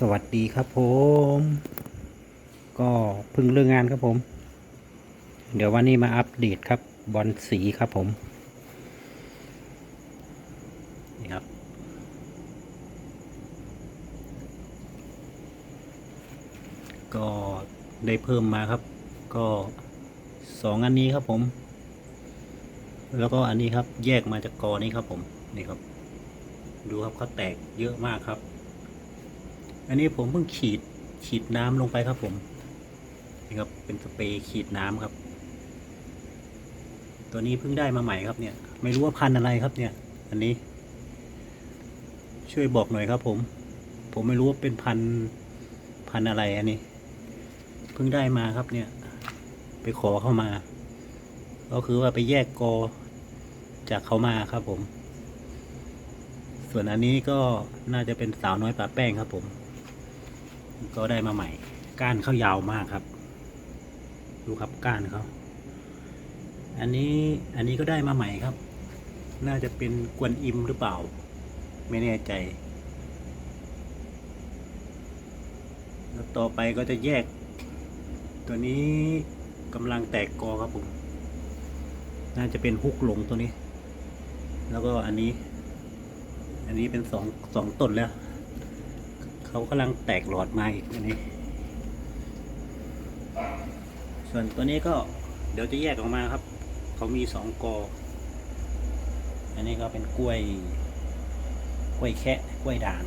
สวัสดีครับผม ก็เพิ่งเลิกงานครับผม เดี๋ยววันนี้มาอัปเดตครับบอลสีครับผม นี่ครับ ก็ได้เพิ่มมาครับ ก็สองอันนี้ครับผม แล้วก็อันนี้ครับแยกมาจากกอนี้ครับผม นี่ครับ ดูครับเขาแตกเยอะมากครับ อันนี้ผมเพิ่งฉีดฉีดน้ำลงไปครับผมนี่ครับเป็นสเปรย์ฉีดน้ำครับ ตัวนี้เพิ่งได้มาใหม่ครับเนี่ย ไม่รู้ว่าพันอะไรครับเนี่ย อันนี้ ช่วยบอกหน่อยครับ ผม ผมไม่รู้ว่าเป็นพันพันอะไรอันนี้ เพิ่งได้มาครับเนี่ย ไปขอเข้ามา ก็คือว่าไปแยกกอจากเขามาครับผม ส่วนอันนี้ก็น่าจะเป็นสาวน้อยป่าแป้งครับผม ก็ได้มาใหม่ ก้านเขายาวมากครับ ดูครับก้านเขาอันนี้อันนี้ก็ได้มาใหม่ครับ น่าจะเป็นกวนอิมหรือเปล่า ไม่แน่ใจ แล้วต่อไปก็จะแยก ตัวนี้กำลังแตกกอครับผม น่าจะเป็นฮุกหลงตัวนี้ แล้วก็อันนี้ อันนี้เป็นสองสองต้นแล้ว เขากำลังแตกหลอดมาอีกอันนี้ ส่วนตัวนี้ก็เดี๋ยวจะแยกออกมาครับ เขามีสองกอ อันนี้ก็เป็นกล้วย กล้วยแคะกล้วยด่าง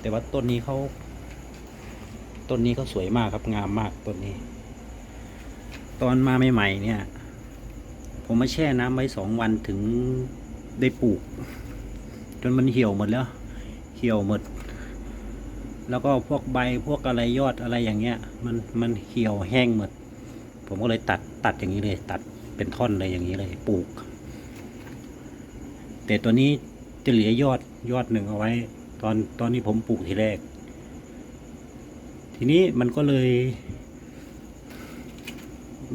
แต่ว่าต้นนี้เขาต้นนี้เขาสวยมากครับงามมากต้นนี้ ตอนมาใหม่ๆเนี่ย ผมมาแช่น้ำไว้สองวันถึงได้ปลูก จนมันเหี่ยวหมดแล้ว ขียวหมด แล้วก็พวกใบพวกอะไรยอดอะไรอย่างเงี้ย มันมันเหี่ยวแห้งหมด ผมก็เลยตัดตัดอย่างนี้เลย ตัดเป็นท่อนเลยอย่างนี้เลยปลูก แต่ตัวนี้จะเหลือยอดยอดหนึ่งเอาไว้ ตอนตอนนี้ผมปลูกทีแรก ทีนี้มันก็เลย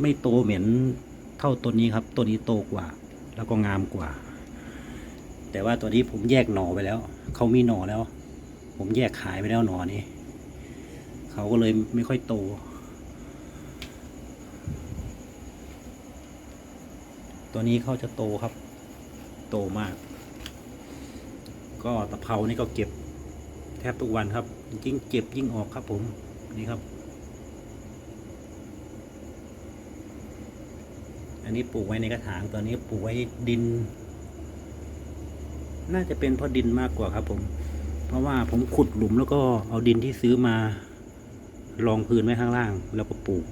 ไม่โตเหมือนเท่าตัวนี้ครับ ตัวนี้โตกว่า แล้วก็งามกว่า แต่ว่าตัวนี้ผมแยกหน่อไปแล้ว เขามีหน่อแล้ว ผมแยกขายไปแล้วหน่อนี้เขาก็เลยไม่ค่อยโต ตัวนี้เขาจะโตครับ โตมาก ก็ตะเภานี่ก็เก็บแทบทุกวันครับ ยิ่งเก็บยิ่งออกครับผมนี่ครับ อันนี้ปลูกไว้ในกระถางตัวนี้ปลูกไว้ดิน น่าจะเป็นเพราะดินมากกว่าครับผม เพราะว่าผมขุดหลุมแล้วก็เอาดินที่ซื้อมารองพื้นไว้ข้างล่าง แล้วก็ปลูก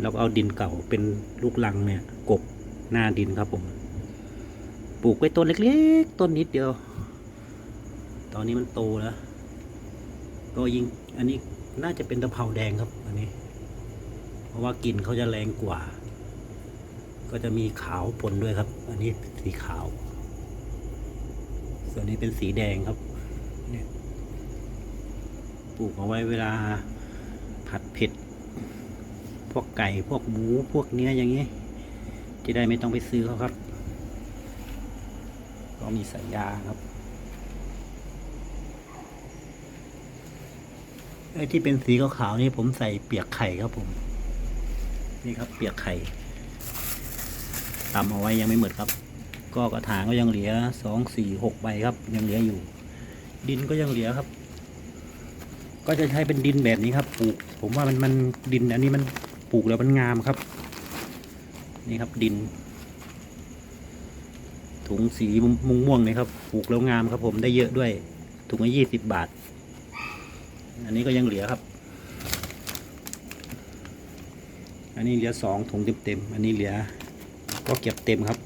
แล้วก็เอาดินเก่าเป็นลูกลังเนี่ย กบหน้าดินครับผม ปลูกไว้ต้นเล็กๆ ต้นนิดเดียว ตอนนี้มันโตแล้ว ก็ยิงอันนี้น่าจะเป็นตะเภาแดงครับ อันนี้ เพราะว่ากลิ่นเขาจะแรงกว่า ก็จะมีขาวปนด้วยครับ อันนี้สีขาว ส่วนนี้เป็นสีแดงครับเนี่ยปลูกเอาไว้เวลาผัดเผ็ด พวกไก่พวกหมูพวกเนื้ออย่างนี้จะได้ไม่ต้องไปซื้อเขาครับ ก็มีสายยาครับไอ้ที่เป็นสีขาวๆนี่ผมใส่เปียกไข่ครับผม นี่ครับเปียกไข่ตำเอาไว้ยังไม่หมดครับ ก็กระถางก็ยังเหลือสองสี่หกใบครับ ยังเหลืออยู่ ดินก็ยังเหลือครับ ก็จะใช้เป็นดินแบบนี้ครับ ปลูก ผมว่ามันมันดินอันนี้มันปลูกแล้วมันงามครับ นี่ครับดิน ถุงสีม่วงม่วงๆเลยครับปลูกแล้วงามครับ ผมได้เยอะด้วย ถุงละยี่สิบบาท อันนี้ก็ยังเหลือครับ อันนี้เหลือสองถุงเต็มๆอันนี้เหลือก็เก็บเต็มครับ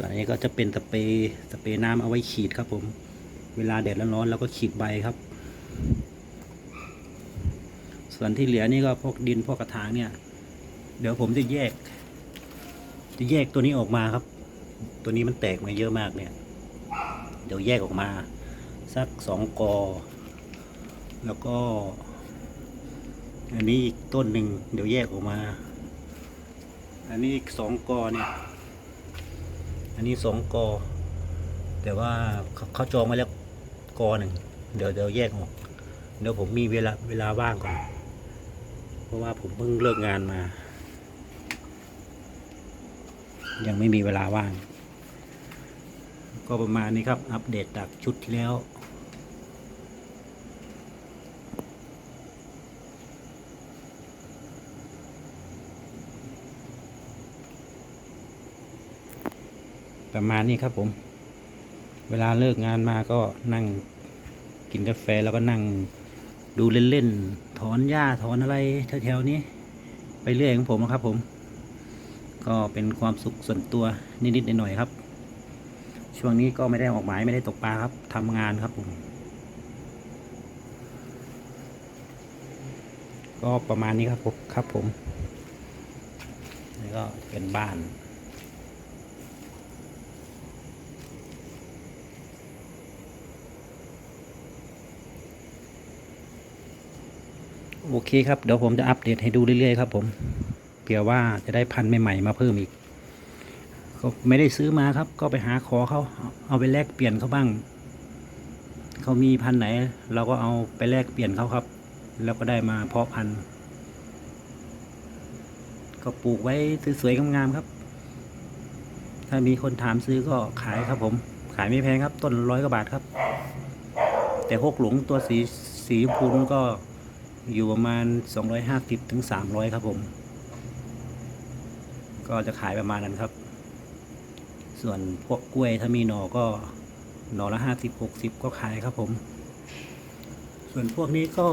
ส่วนนี้ก็จะเป็นสเปรย์สเปรย์น้ำเอาไว้ฉีดครับผม เวลาแดดร้อนๆแล้วก็ฉีดใบครับ ส่วนที่เหลือนี่ก็พวกดินพวกกระถางเนี่ย เดี๋ยวผมจะแยก จะแยกตัวนี้ออกมาครับ ตัวนี้มันแตกมาเยอะมากเนี่ย เดี๋ยวแยกออกมา สักสองกอ แล้วก็ อันนี้อีกต้นหนึ่งเดี๋ยวแยกออกมา อันนี้อีกสองกอเนี่ย อันนี้สองกอ แต่ว่าเขาเขาจองไว้แล้วกอหนึ่งเดี๋ยวเดี๋ยวแยกออกเดี๋ยวผมมีเวลาเวลาว่างก่อน เพราะว่าผมเพิ่งเลิกงานมา ยังไม่มีเวลาว่าง ก็ประมาณนี้ครับ อัปเดตจากชุดที่แล้ว ประมาณนี้ครับผม เวลาเลิกงานมาก็นั่งกินกาแฟแล้วก็นั่งดูเล่นๆ ถอนหญ้าถอนอะไรแถวๆนี้ ไปเรื่อยของผมนะครับผม ก็เป็นความสุขส่วนตัวนิดๆหน่อยๆครับ ช่วงนี้ก็ไม่ได้ออกหมายไม่ได้ตกปลาครับทำงานครับผม ก็ประมาณนี้ครับผมครับผมนี่ก็เป็นบ้าน โอเคครับเดี๋ยวผมจะอัปเดตให้ดูเรื่อยๆครับผมเผื่อว่าจะได้พันธุ์ใหม่ๆมาเพิ่มอีกก็ไม่ได้ซื้อมาครับ ก็ไปหาขอเขาเอาไปแลกเปลี่ยนเขาบ้างเขามีพันธุ์ไหน เราก็เอาไปแลกเปลี่ยนเขาครับ แล้วก็ได้มาเพาะพันธุ์ก็ปลูกไว้สวยๆงามๆครับ ถ้ามีคนถามซื้อก็ขายครับ ผม ขายไม่แพงครับ ต้นร้อยกว่าบาทครับ แต่หกหลงตัวสีสีชมพูนั่นก็ อยู่ประมาณ 250ถึง300 ครับผม ก็จะขายประมาณนั้นครับ ส่วนพวกกล้วยถ้ามีหน่อก็หน่อละ 50 60 ก็ขายครับผม ส่วนพวกนี้ก็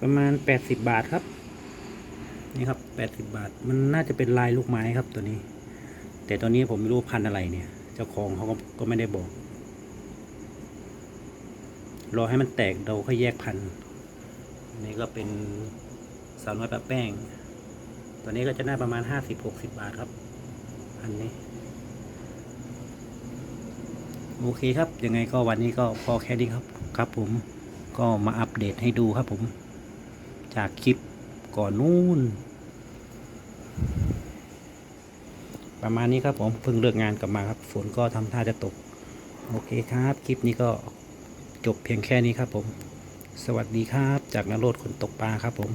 ประมาณ 80 บาทครับ นี่ครับ 80 บาท มันน่าจะเป็นลายลูกไม้ครับตัวนี้ แต่ตอนนี้ผมไม่รู้พันอะไรเนี่ย เจ้าของเขาก็ก็ไม่ได้บอก รอให้มันแตกเราค่อยแยกพันธุ์นี่ก็เป็นสาวน้อยปะแป้ง ตัวนี้ก็จะได้ประมาณห้าสิบหกสิบาทครับอันนี้ โอเคครับ ยังไงก็วันนี้ก็พอแค่นี้ครับ ครับผมก็มาอัปเดตให้ดูครับผม จากคลิปก่อนนู้นประมาณนี้ครับผมเพิ่งเลิกงานกลับมาครับ ฝนก็ทำท่าจะตก โอเคครับ คลิปนี้ก็ จบเพียงแค่นี้ครับผม สวัสดีครับ จากนโรดคนตกปลาครับผม